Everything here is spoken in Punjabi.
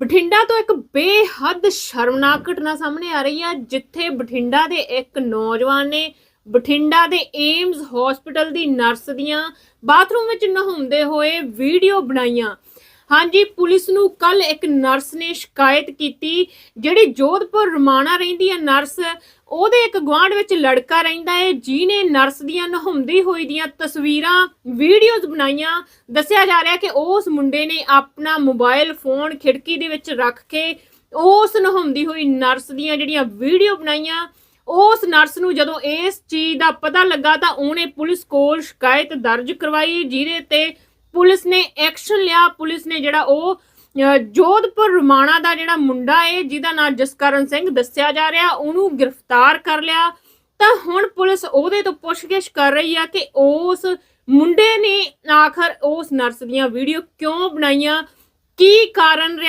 ਬਠਿੰਡਾ ਤੋਂ ਇੱਕ ਬੇਹੱਦ ਸ਼ਰਮਨਾਕ ਘਟਨਾ ਸਾਹਮਣੇ ਆ ਰਹੀ ਹੈ ਜਿੱਥੇ ਬਠਿੰਡਾ ਦੇ ਇੱਕ ਨੌਜਵਾਨ ਨੇ ਬਠਿੰਡਾ ਦੇ ਏਮਜ਼ ਹਸਪੀਟਲ ਦੀ ਨਰਸ ਦੀਆਂ ਬਾਥਰੂਮ ਵਿੱਚ ਨਹਾਉਂਦੇ ਹੋਏ ਵੀਡੀਓ ਬਣਾਈਆਂ। ਹਾਂਜੀ, ਪੁਲਿਸ ਨੂੰ ਕੱਲ ਇੱਕ ਨਰਸ ਨੇ ਸ਼ਿਕਾਇਤ ਕੀਤੀ, ਜਿਹੜੀ ਜੋਧਪੁਰ ਰਮਾਣਾ ਰਹਿੰਦੀ ਹੈ ਨਰਸ, ਉਹਦੇ ਇੱਕ ਗੁਆਂਢ ਵਿੱਚ ਲੜਕਾ ਰਹਿੰਦਾ ਹੈ, ਜਿਹਨੇ ਨਰਸ ਦੀਆਂ ਨਹਾਉਂਦੀ ਹੋਈ ਦੀਆਂ ਤਸਵੀਰਾਂ, ਵੀਡੀਓਜ਼ ਬਣਾਈਆਂ। ਦੱਸਿਆ ਜਾ ਰਿਹਾ ਕਿ ਉਸ ਮੁੰਡੇ ਨੇ ਆਪਣਾ ਮੋਬਾਈਲ ਫੋਨ ਖਿੜਕੀ ਦੇ ਵਿੱਚ ਰੱਖ ਕੇ ਉਸ ਨਹਾਉਂਦੀ ਹੋਈ ਨਰਸ ਦੀਆਂ ਜਿਹੜੀਆਂ ਵੀਡੀਓ ਬਣਾਈਆਂ, ਉਸ ਨਰਸ ਨੂੰ ਜਦੋਂ ਇਸ ਚੀਜ਼ ਦਾ ਪਤਾ ਲੱਗਾ ਤਾਂ ਉਹਨੇ ਪੁਲਿਸ ਕੋਲ ਸ਼ਿਕਾਇਤ ਦਰਜ ਕਰਵਾਈ, ਜਿਹਦੇ ਤੇ ਪੁਲਿਸ ਨੇ ਐਕਸ਼ਨ ਲਿਆ। ਪੁਲਿਸ ਨੇ ਜਿਹੜਾ ਉਹ ਜੋਧਪੁਰ ਰੁਮਾਣਾ ਦਾ ਜਿਹੜਾ ਮੁੰਡਾ ਏ, ਜਿਹਦਾ ਨਾਮ ਜਸਕਰਨ ਸਿੰਘ ਦੱਸਿਆ ਜਾ ਰਿਹਾ, ਉਹਨੂੰ ਗ੍ਰਿਫਤਾਰ ਕਰ ਲਿਆ। ਤਾਂ ਹੁਣ ਪੁਲਿਸ ਉਹਦੇ ਤੋਂ ਪੁੱਛਗਿੱਛ ਕਰ ਰਹੀ ਆ ਕਿ ਉਸ ਮੁੰਡੇ ਨੇ ਆਖਰ ਉਸ ਨਰਸ ਦੀਆਂ ਵੀਡੀਓ ਕਿਉਂ ਬਣਾਈਆਂ? ਕੀ ਕਾਰਨ ਰਿਹਾ?